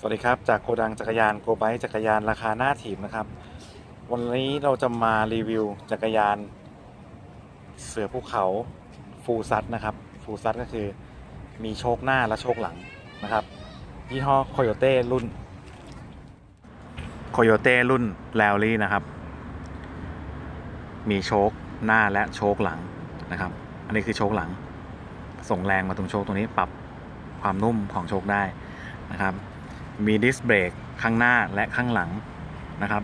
สวัสดีครับ จากโกดังจักรยานโกไบจักรยานราคาหน้าถีบนะครับ วันนี้เราจะมารีวิวจักรยาน เสือภูเขาฟูซัตนะครับ ฟูซัตก็คือมีโชคหน้าและโชคหลังนะครับยี่ห้อโคโยเต้รุ่นโคโยเต้รุ่นแลลี่นะครับ มีโชคหน้าและโชคหลังนะครับ อันนี้คือโชคหลัง ส่งแรงมาตรงโชคตรงนี้ปรับความนุ่มของโชคได้นะครับ มีดิสเบรกข้างหน้าและข้างหลังนะครับ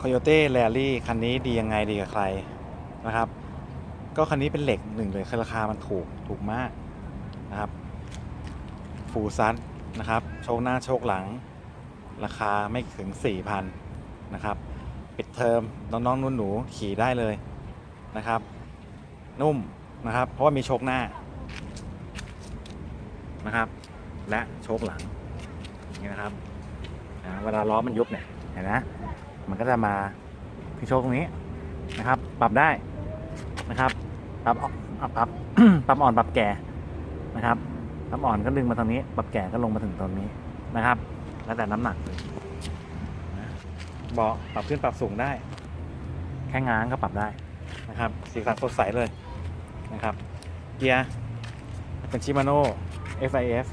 c o y o t e r a l l y คันนี้ดียังไงดีกับใครนะครับ ก็คันนี้เป็นเหล็กหนึ่งเลยคือราคามันถูกถูกมากนะครับฟูซันนะครับ โชคหน้าโชคหลัง ราคาไม่ถึง 4,000 นะครับ ปิดเทอมน้องๆนุ่นหนูขี่ได้เลย นะครับ นุ่มนะครับ เพราะว่ามีโชคหน้านะครับ และโชคหลังนี้นะครับเวลาล้อมันยุบเนี่ยเห็นนะมันก็จะมาที่โชคตรงนี้นะครับ ปรับได้นะครับ ปรับออนอะปรับปรับอ่อนปรับแก่นะครับปรับอ่อนก็ดึงมาทางนี้ ปรับแก่ก็ลงมาถึงตรงนี้นะครับ แล้วแต่น้ำหนักเลยเบาะปรับขึ้นปรับสูงได้ แค่ง้างก็ปรับได้ นะครับ สีสันสดใสเลยนะครับ เกียร์เป็นชิมาโน่ FIF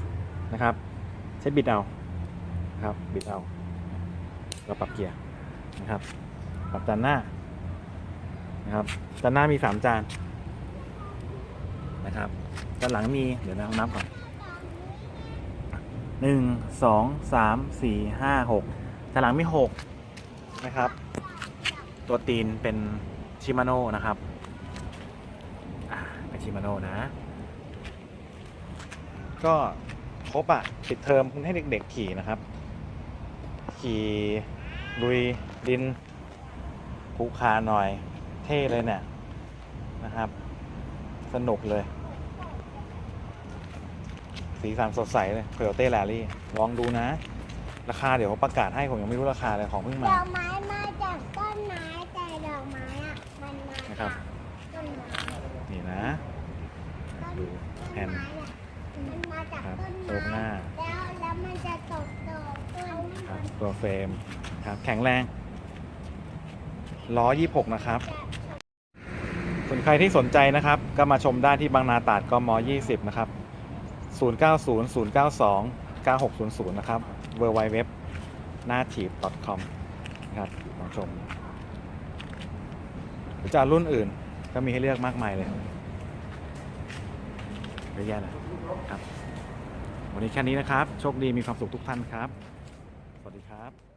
นะครับ ใช้บิดเอานะครับบิดเอาเราปรับเกียร์นะครับ ปรับจานหน้านะครับจานหน้ามีสามจานนะครับจานหลังมีเดี๋ยวนะนับก่อนหนึ่งสองสามสี่ห้าหกจานหลังมีหกนะครับ ตัวตีนเป็น ชิมาโน่นะครับอ่าเป็นชิมาโน่นะ ก็ครบอะปิดเทอมให้เด็กๆขี่นะครับ ขี่ลุยดินภูคาหน่อย เท่เลยเนี่ยนะครับ สนุกเลย สีสันสดใสเลยเ o ลเต้แรลลี่ ลองดูนะ ราคาเดี๋ยวเขาประกาศให้ผมยังไม่รู้ราคาเลยของเพิ่งมา อกไม้มาจากต้นไม้แต่ดอกไม้อะมั นะครับ นี่นะ ดูแฮต้นครับโชว์หน้าแล้วแล้วมันจะตกตกครับตัวเฟรมครับแข็งแรงล้อ26 นะครับส่วนใครที่สนใจนะครับ ก็มาชมได้ที่บางนาตาดกม20 นะครับ 090 092 9600 นะครับ w w w n a t i v e com ครับลองชม รือจะเอารุ่นอื่นก็มีให้เลือกมากมายเลยเยอะแยะเลยครับ วันนี้แค่นี้นะครับ โชคดีมีความสุขทุกท่านครับ สวัสดีครับ